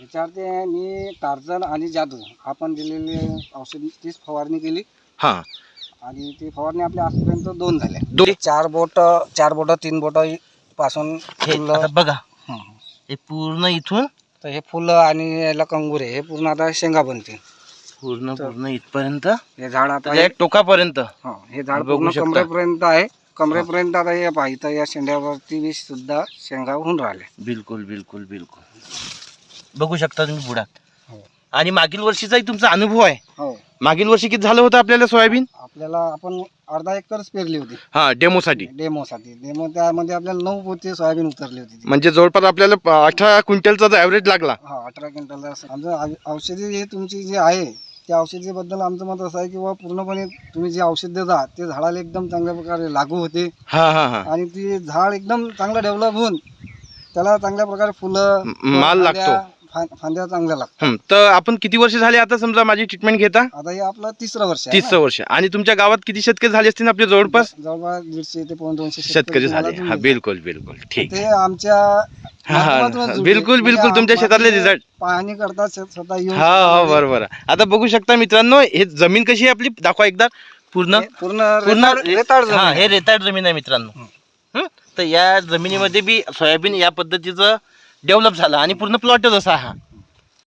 याच्यावरती मी टार्झन आणि जादू आपण दिलेली औषध तीच फवारणी केली. हा. आणि ती फवारणी आपल्या आजपर्यंत दोन झाल्या. चार बोट चार बोट तीन बोटपासून हे फुलं आता बघा. हं. हे पूर्ण इथून तर हे फुलं आणि याला कंगुरे हे पूर्ण आता शेंगा बनतील. पूर्ण पूर्ण इथपर्यंत. हे झाड आता एक टोकापर्यंत. हो, हे झाड बघू पूर्ण शकता. कमरेपर्यंत आहे. कमरेपर्यंत आता हे पहा इथं या शेंड्यावरती बी सुद्धा शेंगा होऊन राहिल्या. बिलकुल बिलकुल बिलकुल. बघू शकता तुम्ही बुडात. हो. आणि मागील वर्षीचाही तुमचा अनुभव आहे. हो. मागील वर्षी किती झालं होतं आपल्याला सोयाबीन? आपल्याला आपण अर्धा एकरच पेरली होती. हा डेमोसाठी. डेमोसाठी. डेमो त्यामध्ये आपल्याला नऊ पोते सोयाबीन उतरली होती ती. म्हणजे जवळपास आपल्याला प- अठरा क्विंटलचा ॲव्हरेज लागला. हा अठरा क्विंटल आमचं औ- औषधी हे तुमची जी आहे त्या औषधीबद्दल आमचं मत असं आहे की बा पूर्णपणे तुम्ही जे औषध देता ते झाडाला एकदम चांगल्या प्रकारे लागू होते. हा हा हा. आणि ती झाड एकदम चांगलं डेव्हलप होऊन त्याला चांगल्या प्रकारे फुलं म- माल लागतो. फा- फांद्या चांगल्या लागतात हं, तर आपण किती वर्ष झाले आता समजा माझी ट्रीटमेंट घेता आता हे आपलं तिसरं वर्ष आहे तीसचं वर्ष आणि तुमच्या गावात किती शेतकरी झाले असतील आपले जवळपास. जवळपास दीडशे ते पाऊण दोनशे शेतकरी झाले हा. बिलकुल बिलकुल ठीक ते आमच्या हा, माध्यमातूनच. जुळले. बिलकुल, बिलकुल. म्हणजे तुमच्या शेतातले result. पाहणी करतात शेत- स्वतः येऊन हा हा बरोबर आता बघू शकता मित्रांनो हे जमीन कशी आहे आपली दाखवा एकदा पूर्ण हे पूर्ण पूर्ण जमीन हा आहे. हे रेताड जमीन आहे मित्रांनो हं? तर या जमिनीमध्ये बी सोयाबीन या पद्धतीचं डेव्हलप झालं आणि पूर्ण प्लॉटच असा हा.